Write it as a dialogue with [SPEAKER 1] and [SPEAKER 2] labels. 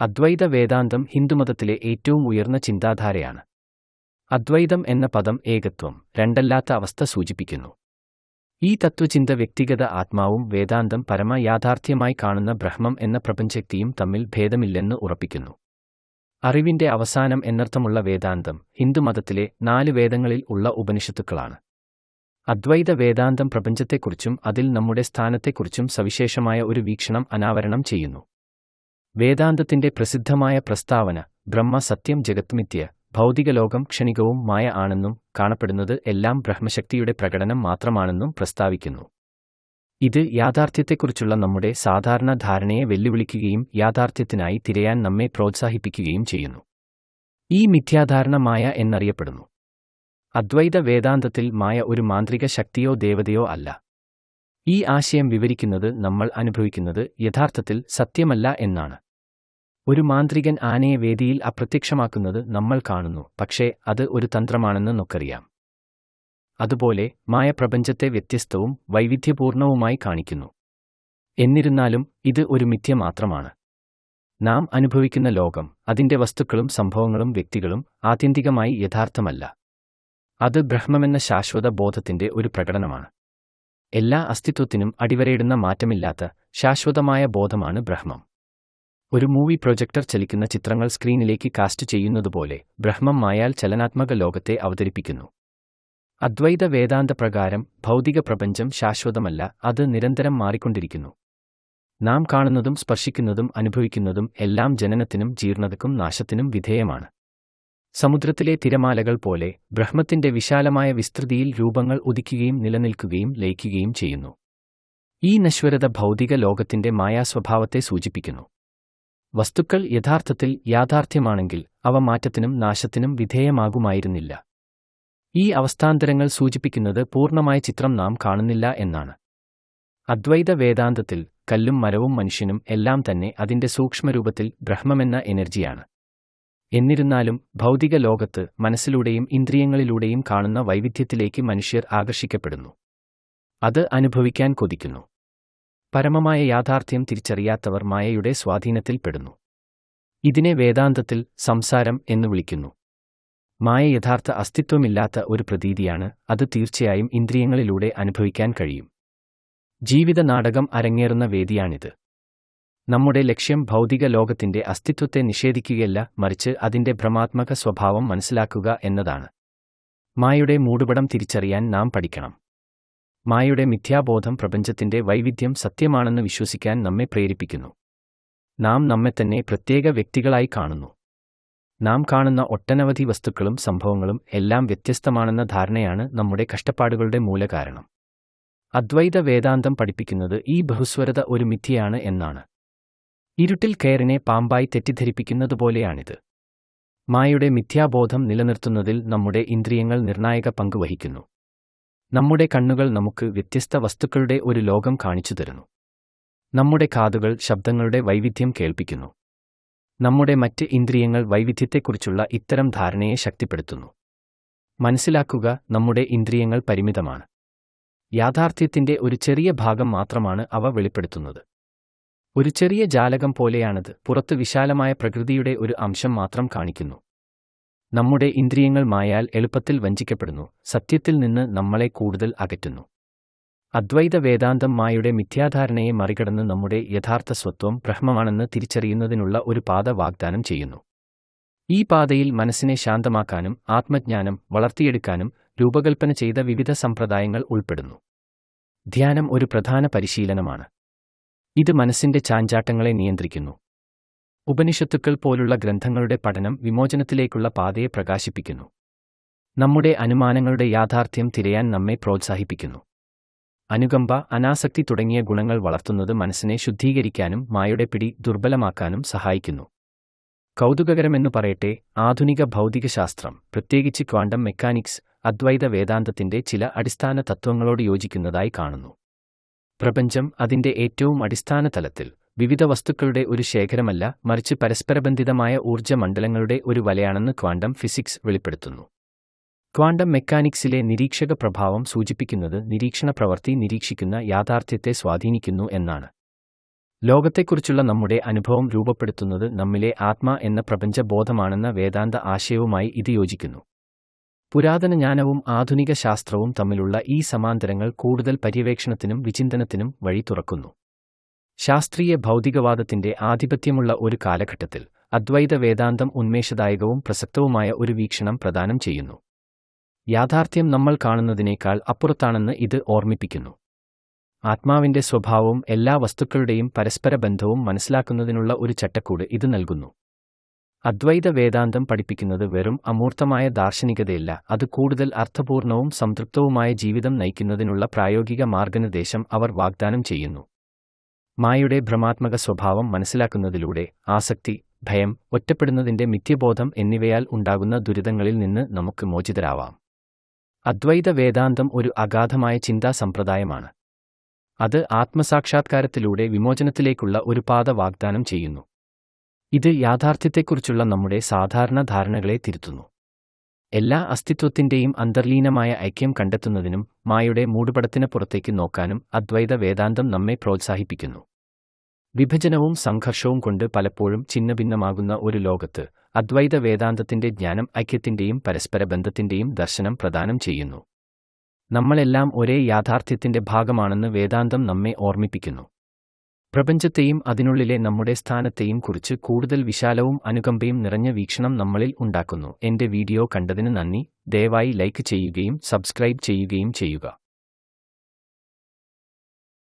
[SPEAKER 1] അദ്വൈത വേദാന്തം ഹിന്ദുമതത്തിലെ ഏറ്റവും ഉയർന്ന ചിന്താധാരയാണ്. അദ്വൈതം എന്ന പദം ഏകത്വം രണ്ടല്ലാത്ത അവസ്ഥ സൂചിപ്പിക്കുന്നു. ഈ തത്വചിന്ത വ്യക്തിഗത ആത്മാവും വേദാന്തം പരമ യാഥാർത്ഥ്യമായി കാണുന്ന ബ്രഹ്മം എന്ന പ്രപഞ്ചക്തിയും തമ്മിൽ ഭേദമില്ലെന്ന് ഉറപ്പിക്കുന്നു. അറിവിന്റെ അവസാനം എന്നർത്ഥമുള്ള വേദാന്തം ഹിന്ദുമതത്തിലെ നാല് വേദങ്ങളിൽ ഉള്ള ഉപനിഷത്തുക്കളാണ്. അദ്വൈത വേദാന്തം പ്രപഞ്ചത്തെക്കുറിച്ചും അതിൽ നമ്മുടെ സ്ഥാനത്തെക്കുറിച്ചും സവിശേഷമായ ഒരു വീക്ഷണം അനാവരണം ചെയ്യുന്നു. വേദാന്തത്തിന്റെ പ്രസിദ്ധമായ പ്രസ്താവന ബ്രഹ്മ സത്യം ജഗത്മിത്യ ഭൗതികലോകം ക്ഷണികവും മായ ആണെന്നും കാണപ്പെടുന്നത് എല്ലാം ബ്രഹ്മശക്തിയുടെ പ്രകടനം മാത്രമാണെന്നും പ്രസ്താവിക്കുന്നു. ഇത് യാഥാർത്ഥ്യത്തെക്കുറിച്ചുള്ള നമ്മുടെ സാധാരണ ധാരണയെ വെല്ലുവിളിക്കുകയും യാഥാർത്ഥ്യത്തിനായി തിരയാൻ നമ്മെ പ്രോത്സാഹിപ്പിക്കുകയും ചെയ്യുന്നു. ഈ മിഥ്യാധാരണ മായ എന്നറിയപ്പെടുന്നു. അദ്വൈത വേദാന്തത്തിൽ മായ ഒരു മാന്ത്രിക ശക്തിയോ ദേവതയോ അല്ല. ഈ ആശയം വിവരിക്കുന്നത് നമ്മൾ അനുഭവിക്കുന്നത് യഥാർത്ഥത്തിൽ സത്യമല്ല എന്നാണ്. ഒരു മാന്ത്രികൻ ആനയെ വേദിയിൽ അപ്രത്യക്ഷമാക്കുന്നത് നമ്മൾ കാണുന്നു പക്ഷേ അത് ഒരു തന്ത്രമാണെന്ന് നമുക്കറിയാം. അതുപോലെ മായ പ്രപഞ്ചത്തെ വ്യത്യസ്തവും വൈവിധ്യപൂർണവുമായി കാണിക്കുന്നു. എന്നിരുന്നാലും ഇത് ഒരു മിഥ്യ മാത്രമാണ്. നാം അനുഭവിക്കുന്ന ലോകം അതിന്റെ വസ്തുക്കളും സംഭവങ്ങളും വ്യക്തികളും ആത്യന്തികമായി യഥാർത്ഥമല്ല. അത് ബ്രഹ്മമെന്ന ശാശ്വത ബോധത്തിന്റെ ഒരു പ്രകടനമാണ്. എല്ലാ അസ്തിത്വത്തിനും അടിവരയിടുന്ന മാറ്റമില്ലാത്ത ശാശ്വതമായ ബോധമാണ് ബ്രഹ്മം. ഒരു മൂവി പ്രൊജക്ടർ ചലിക്കുന്ന ചിത്രങ്ങൾ സ്ക്രീനിലേക്ക് കാസ്റ്റ് ചെയ്യുന്നതുപോലെ ബ്രഹ്മം മായാൽ ചലനാത്മക ലോകത്തെ അവതരിപ്പിക്കുന്നു. അദ്വൈത വേദാന്ത പ്രകാരം ഭൗതിക പ്രപഞ്ചം ശാശ്വതമല്ല അത് നിരന്തരം മാറിക്കൊണ്ടിരിക്കുന്നു. നാം കാണുന്നതും സ്പർശിക്കുന്നതും അനുഭവിക്കുന്നതും എല്ലാം ജനനത്തിനും ജീർണതക്കും നാശത്തിനും വിധേയമാണ്. സമുദ്രത്തിലെ തിരമാലകൾ പോലെ ബ്രഹ്മത്തിന്റെ വിശാലമായ വിസ്തൃതിയിൽ രൂപങ്ങൾ ഉദിക്കുകയും നിലനിൽക്കുകയും ലയിക്കുകയും ചെയ്യുന്നു. ഈ നശ്വരത ഭൗതിക ലോകത്തിന്റെ മായാസ്വഭാവത്തെ സൂചിപ്പിക്കുന്നു. വസ്തുക്കൾ യഥാർത്ഥത്തിൽ യാഥാർത്ഥ്യമാണെങ്കിൽ അവ മാറ്റത്തിനും നാശത്തിനും വിധേയമാകുമായിരുന്നില്ല. ഈ അവസ്ഥാന്തരങ്ങൾ സൂചിപ്പിക്കുന്നത് പൂർണമായ ചിത്രം നാം കാണുന്നില്ല എന്നാണ്. അദ്വൈത വേദാന്തത്തിൽ കല്ലും മരവും മനുഷ്യനും എല്ലാം തന്നെ അതിന്റെ സൂക്ഷ്മരൂപത്തിൽ ബ്രഹ്മമെന്ന എനർജിയാണ്. എന്നിരുന്നാലും ഭൗതിക ലോകത്ത് മനസ്സിലൂടെയും ഇന്ദ്രിയങ്ങളിലൂടെയും കാണുന്ന വൈവിധ്യത്തിലേക്ക് മനുഷ്യർ ആകർഷിക്കപ്പെടുന്നു. അത് അനുഭവിക്കാൻ കൊതിക്കുന്നു. പരമമായ യാഥാർത്ഥ്യം തിരിച്ചറിയാത്തവർ മായയുടെ സ്വാധീനത്തിൽപ്പെടുന്നു. ഇതിനെ വേദാന്തത്തിൽ സംസാരം എന്ന് വിളിക്കുന്നു. മായ യഥാർത്ഥ അസ്തിത്വമില്ലാത്ത ഒരു പ്രതീതിയാണ് അത് തീർച്ചയായും ഇന്ദ്രിയങ്ങളിലൂടെ അനുഭവിക്കാൻ കഴിയും. ജീവിത നാടകം അരങ്ങേറുന്ന വേദിയാണിത്. നമ്മുടെ ലക്ഷ്യം ഭൗതിക ലോകത്തിന്റെ അസ്തിത്വത്തെ നിഷേധിക്കുകയല്ല മറിച്ച് അതിന്റെ ഭ്രമാത്മക സ്വഭാവം മനസ്സിലാക്കുക എന്നതാണ്. മായയുടെ മൂടുപടം തിരിച്ചറിയാൻ നാം പഠിക്കണം. മായയുടെ മിഥ്യാബോധം പ്രപഞ്ചത്തിന്റെ വൈവിധ്യം സത്യമാണെന്ന് വിശ്വസിക്കാൻ നമ്മെ പ്രേരിപ്പിക്കുന്നു. നാം നമ്മെ തന്നെ പ്രത്യേക വ്യക്തികളായി കാണുന്നു. നാം കാണുന്ന ഒട്ടനവധി വസ്തുക്കളും സംഭവങ്ങളും എല്ലാം വ്യത്യസ്തമാണെന്ന ധാരണയാണ് നമ്മുടെ കഷ്ടപ്പാടുകളുടെ മൂലകാരണം. അദ്വൈത വേദാന്തം പഠിപ്പിക്കുന്നത് ഈ ബഹുസ്വരത ഒരു മിഥ്യയാണ് എന്നാണ്. ഇരുട്ടിൽ കയറിനെ പാമ്പായി തെറ്റിദ്ധരിപ്പിക്കുന്നതുപോലെയാണിത്. മായയുടെ മിഥ്യാബോധം നിലനിർത്തുന്നതിൽ നമ്മുടെ ഇന്ദ്രിയങ്ങൾ നിർണായക പങ്ക് വഹിക്കുന്നു. നമ്മുടെ കണ്ണുകൾ നമുക്ക് വ്യത്യസ്ത വസ്തുക്കളുടെ ഒരു ലോകം കാണിച്ചു തരുന്നു. നമ്മുടെ കാതുകൾ ശബ്ദങ്ങളുടെ വൈവിധ്യം കേൾപ്പിക്കുന്നു. നമ്മുടെ മറ്റ് ഇന്ദ്രിയങ്ങൾ വൈവിധ്യത്തെക്കുറിച്ചുള്ള ഇത്തരം ധാരണയെ ശക്തിപ്പെടുത്തുന്നു. മനസ്സിലാക്കുക നമ്മുടെ ഇന്ദ്രിയങ്ങൾ പരിമിതമാണ്. യാഥാർത്ഥ്യത്തിന്റെ ഒരു ചെറിയ ഭാഗം മാത്രമാണ് അവ വെളിപ്പെടുത്തുന്നത്. ഒരു ചെറിയ ജാലകം പോലെയാണത് പുറത്ത് വിശാലമായ പ്രകൃതിയുടെ ഒരു അംശം മാത്രം കാണിക്കുന്നു. നമ്മുടെ ഇന്ദ്രിയങ്ങൾ മായാൽ എളുപ്പത്തിൽ വഞ്ചിക്കപ്പെടുന്നു. സത്യത്തിൽ നിന്ന് നമ്മളെ കൂടുതൽ അകറ്റുന്നു. അദ്വൈത വേദാന്തം മായയുടെ മിഥ്യാധാരണയെ മറികടന്ന് നമ്മുടെ യഥാർത്ഥ സ്വത്വം ബ്രഹ്മമാണെന്ന് തിരിച്ചറിയുന്നതിനുള്ള ഒരു പാത വാഗ്ദാനം ചെയ്യുന്നു. ഈ പാതയിൽ മനസ്സിനെ ശാന്തമാക്കാനും ആത്മജ്ഞാനം വളർത്തിയെടുക്കാനും രൂപകൽപ്പന ചെയ്ത വിവിധ സമ്പ്രദായങ്ങൾ ഉൾപ്പെടുന്നു. ധ്യാനം ഒരു പ്രധാന പരിശീലനമാണ്. ഇത് മനസ്സിന്റെ ചാഞ്ചാട്ടങ്ങളെ നിയന്ത്രിക്കുന്നു. ഉപനിഷത്തുക്കൾ പോലുള്ള ഗ്രന്ഥങ്ങളുടെ പഠനം വിമോചനത്തിലേക്കുള്ള പാതയെ പ്രകാശിപ്പിക്കുന്നു. നമ്മുടെ അനുമാനങ്ങളുടെ യാഥാർത്ഥ്യം തിരയാൻ നമ്മെ പ്രോത്സാഹിപ്പിക്കുന്നു. അനുകമ്പ അനാസക്തി തുടങ്ങിയ ഗുണങ്ങൾ വളർത്തുന്നത് മനസ്സിനെ ശുദ്ധീകരിക്കാനും മായയുടെ പിടി ദുർബലമാക്കാനും സഹായിക്കുന്നു. കൗതുകകരമെന്നു പറയട്ടെ ആധുനിക ഭൗതികശാസ്ത്രം പ്രത്യേകിച്ച് ക്വാണ്ടം മെക്കാനിക്സ് അദ്വൈത വേദാന്തത്തിന്റെ ചില അടിസ്ഥാന തത്വങ്ങളോട് യോജിക്കുന്നതായി കാണുന്നു. പ്രപഞ്ചം അതിന്റെ ഏറ്റവും അടിസ്ഥാന തലത്തിൽ വിവിധ വസ്തുക്കളുടെ ഒരു ശേഖരമല്ല മറിച്ച് പരസ്പരബന്ധിതമായ ഊർജ മണ്ഡലങ്ങളുടെ ഒരു വലയാണെന്ന് ക്വാണ്ടം ഫിസിക്സ് വെളിപ്പെടുത്തുന്നു. ക്വാണ്ടം മെക്കാനിക്സിലെ നിരീക്ഷക പ്രഭാവം സൂചിപ്പിക്കുന്നത് നിരീക്ഷണ പ്രവൃത്തി നിരീക്ഷിക്കുന്ന യാഥാർത്ഥ്യത്തെ സ്വാധീനിക്കുന്നു എന്നാണ്. ലോകത്തെക്കുറിച്ചുള്ള നമ്മുടെ അനുഭവം രൂപപ്പെടുത്തുന്നത് നമ്മിലെ ആത്മ എന്ന പ്രപഞ്ചബോധമാണെന്ന വേദാന്ത ആശയവുമായി ഇത് യോജിക്കുന്നു. പുരാതന ജ്ഞാനവും ആധുനിക ശാസ്ത്രവും തമ്മിലുള്ള ഈ സമാന്തരങ്ങൾ കൂടുതൽ പര്യവേക്ഷണത്തിനും വിചിന്തനത്തിനും വഴി തുറക്കുന്നു. ശാസ്ത്രീയ ഭൗതികവാദത്തിന്റെ ആധിപത്യമുള്ള ഒരു കാലഘട്ടത്തിൽ അദ്വൈത വേദാന്തം ഉന്മേഷദായകവും പ്രസക്തവുമായ ഒരു വീക്ഷണം പ്രദാനം ചെയ്യുന്നു. യാഥാർത്ഥ്യം നമ്മൾ കാണുന്നതിനേക്കാൾ അപ്പുറത്താണെന്ന് ഇത് ഓർമ്മിപ്പിക്കുന്നു. ആത്മാവിന്റെ സ്വഭാവവും എല്ലാ വസ്തുക്കളുടെയും പരസ്പര ബന്ധവും മനസ്സിലാക്കുന്നതിനുള്ള ഒരു ചട്ടക്കൂട് ഇത് നൽകുന്നു. അദ്വൈത വേദാന്തം പഠിപ്പിക്കുന്നത് വെറും അമൂർത്തമായ ദാർശനികതയല്ല അത് കൂടുതൽ അർത്ഥപൂർണവും സംതൃപ്തവുമായ ജീവിതം നയിക്കുന്നതിനുള്ള പ്രായോഗിക മാർഗനിർദ്ദേശം അവർ വാഗ്ദാനം ചെയ്യുന്നു. മായയുടെ ഭ്രമാത്മക സ്വഭാവം മനസ്സിലാക്കുന്നതിലൂടെ ആസക്തി ഭയം ഒറ്റപ്പെടുന്നതിന്റെ മിഥ്യബോധം എന്നിവയാൽ ഉണ്ടാകുന്ന ദുരിതങ്ങളിൽ നിന്ന് നമുക്ക് മോചിതരാവാം. അദ്വൈത വേദാന്തം ഒരു അഗാധമായ ചിന്താ സമ്പ്രദായമാണ്. അത് ആത്മസാക്ഷാത്കാരത്തിലൂടെ വിമോചനത്തിലേക്കുള്ള ഒരു പാത വാഗ്ദാനം ചെയ്യുന്നു. ഇത് യാഥാർത്ഥ്യത്തെക്കുറിച്ചുള്ള നമ്മുടെ സാധാരണ ധാരണകളെ തിരുത്തുന്നു. എല്ലാ അസ്തിത്വത്തിന്റെയും അന്തർലീനമായ ഐക്യം കണ്ടെത്തുന്നതിനും മായയുടെ മൂടുപടത്തിന് പുറത്തേക്ക് നോക്കാനും അദ്വൈത വേദാന്തം നമ്മെ പ്രോത്സാഹിപ്പിക്കുന്നു. വിഭജനവും സംഘർഷവും കൊണ്ട് പലപ്പോഴും ഛിന്നഭിന്നമാകുന്ന ഒരു ലോകത്ത് അദ്വൈത വേദാന്തത്തിന്റെ ജ്ഞാനം ഐക്യത്തിന്റെയും പരസ്പര ബന്ധത്തിന്റെയും ദർശനം പ്രദാനം ചെയ്യുന്നു. നമ്മളെല്ലാം ഒരേ യാഥാർത്ഥ്യത്തിന്റെ ഭാഗമാണെന്ന് വേദാന്തം നമ്മെ ഓർമ്മിപ്പിക്കുന്നു. പ്രപഞ്ചത്തെയും അതിനുള്ളിലെ നമ്മുടെ സ്ഥാനത്തെയും കുറിച്ച് കൂടുതൽ വിശാലവും അനുകമ്പയും നിറഞ്ഞ വീക്ഷണം നമ്മളിൽ ഉണ്ടാക്കുന്നു. എന്റെ വീഡിയോ കണ്ടതിന് നന്ദി. ദയവായി ലൈക്ക് ചെയ്യുകയും സബ്സ്ക്രൈബ് ചെയ്യുകയും ചെയ്യുക.